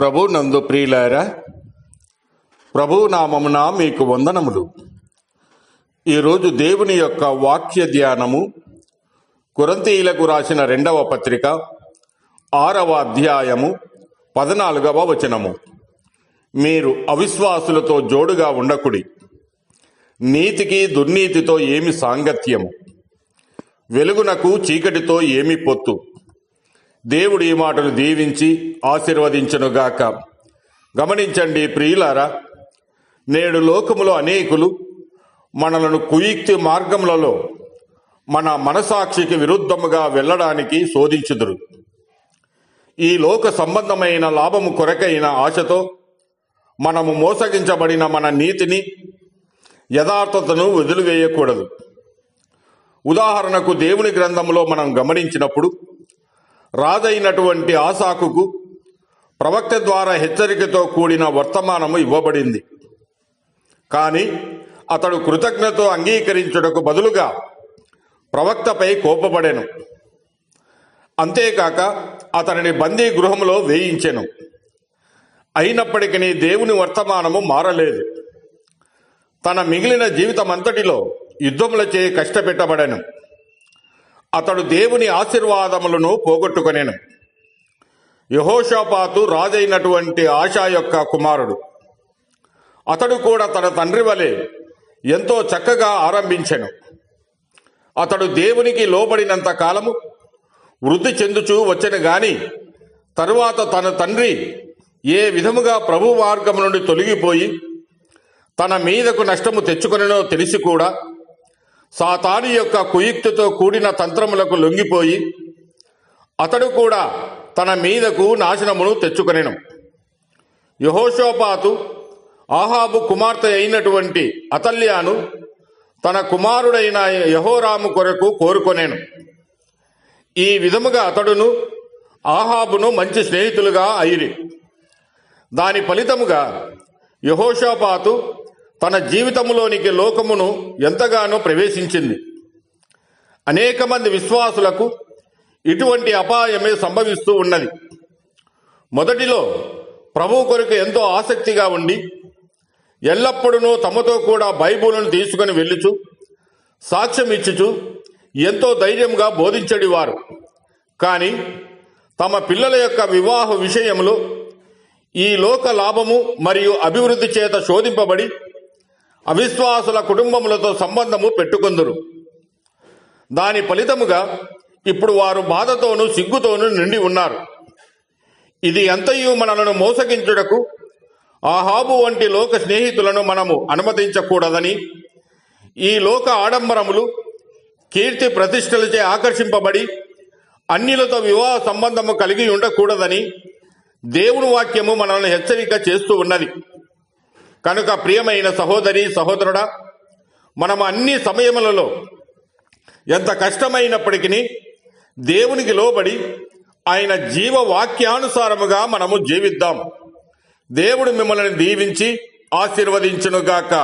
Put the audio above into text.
ప్రభు నందు ప్రియులారా ప్రభు నామమున మీకు వందనములు. ఈరోజు దేవుని యొక్క వాక్య ధ్యానము కురంతీయులకు రాసిన రెండవ పత్రిక ఆరవ అధ్యాయము పద్నాలుగవ వచనము. మీరు అవిశ్వాసులతో జోడుగా ఉండకుడి. నీతికి దుర్నీతితో ఏమి సాంగత్యము? వెలుగునకు చీకటితో ఏమి పొత్తు? దేవుడు ఈ మాటలు దీవించి ఆశీర్వదించునుగాక. గమనించండి ప్రియులారా నేడు లోకములో అనేకులు మనలను కుయుక్తి మార్గములలో మన మనసాక్షికి విరుద్ధముగా వెళ్ళడానికి శోధించుదురు. ఈ లోక సంబంధమైన లాభము కొరకైన ఆశతో మనము మోసగించబడిన మన నీతిని యథార్థతను వదిలివేయకూడదు. ఉదాహరణకు దేవుని గ్రంథంలో మనం గమనించినప్పుడు రాజైనటువంటి ఆసాకుకు ప్రవక్త ద్వారా హెచ్చరికతో కూడిన వర్తమానము ఇవ్వబడింది. కానీ అతడు కృతజ్ఞత అంగీకరించుటకు బదులుగా ప్రవక్తపై కోపపడెను. అంతేకాక అతనిని బందీ గృహంలో వేయించెను. అయినప్పటికీ దేవుని వర్తమానము మారలేదు. తన మిగిలిన జీవితమంతటిలో యుద్ధములచే కష్టపెట్టబడెను. అతడు దేవుని ఆశీర్వాదములను పోగొట్టుకొనెను. యహోషాపాతు రాజైనటువంటి ఆశా యొక్క కుమారుడు. అతడు కూడా తన తండ్రి వలె ఎంతో చక్కగా ఆరంభించెను. అతడు దేవునికి లోబడినంత కాలము వృద్ధి చెందుచూ వచ్చెను గాని తరువాత తన తండ్రి ఏ విధముగా ప్రభు మార్గం నుండి తొలగిపోయి తన మీదకు నష్టము తెచ్చుకొనో తెలిసి కూడా సాతాని యొక్క కుయుక్తితో కూడిన తంత్రములకు లొంగిపోయి అతడు కూడా తన మీదకు నాశనమును తెచ్చుకొనెను. యహోషోపాతు ఆహాబు కుమార్తె అయినటువంటి అతల్యాను తన కుమారుడైన యహోరాము కొరకు కోరుకొనేను. ఈ విధముగా అతడును ఆహాబును మంచి స్నేహితులుగా అయిరి. దాని ఫలితముగా యహోషాపాతు తన జీవితంలోనికి లోకమును ఎంతగానో ప్రవేశించింది. అనేక మంది విశ్వాసులకు ఇటువంటి అపాయమే సంభవిస్తూ ఉన్నది. మొదటిలో ప్రభు కొరకు ఎంతో ఆసక్తిగా ఉండి ఎల్లప్పుడూ తమతో కూడా బైబుల్ను తీసుకుని వెళ్ళుచు సాక్ష్యం ఇచ్చుచు ఎంతో ధైర్యంగా బోధించడివారు. కానీ తమ పిల్లల యొక్క వివాహ విషయంలో ఈ లోక లాభము మరియు అభివృద్ధి చేత శోధింపబడి అవిశ్వాసుల కుటుంబములతో సంబంధము పెట్టుకొందురు. దాని ఫలితముగా ఇప్పుడు వారు బాధతోనూ సిగ్గుతోనూ నిండి ఉన్నారు. ఇది ఎంతయు మనలను మోసగించుటకు ఆహాబు వంటి లోక స్నేహితులను మనము అనుమతించకూడదని ఈ లోక ఆడంబరములు కీర్తి ప్రతిష్టలచే ఆకర్షింపబడి అన్యులతో వివాహ సంబంధము కలిగి ఉండకూడదని దేవుని వాక్యము మనల్ని హెచ్చరిక చేస్తూ ఉన్నది. కనుక ప్రియమైన సహోదరి సహోదరుడా మనం అన్ని సమయములలో ఎంత కష్టమైనప్పటికీ దేవునికి లోబడి ఆయన జీవ వాక్యానుసారముగా మనము జీవిద్దాం. దేవుడు మిమ్మల్ని దీవించి ఆశీర్వదించునుగాక.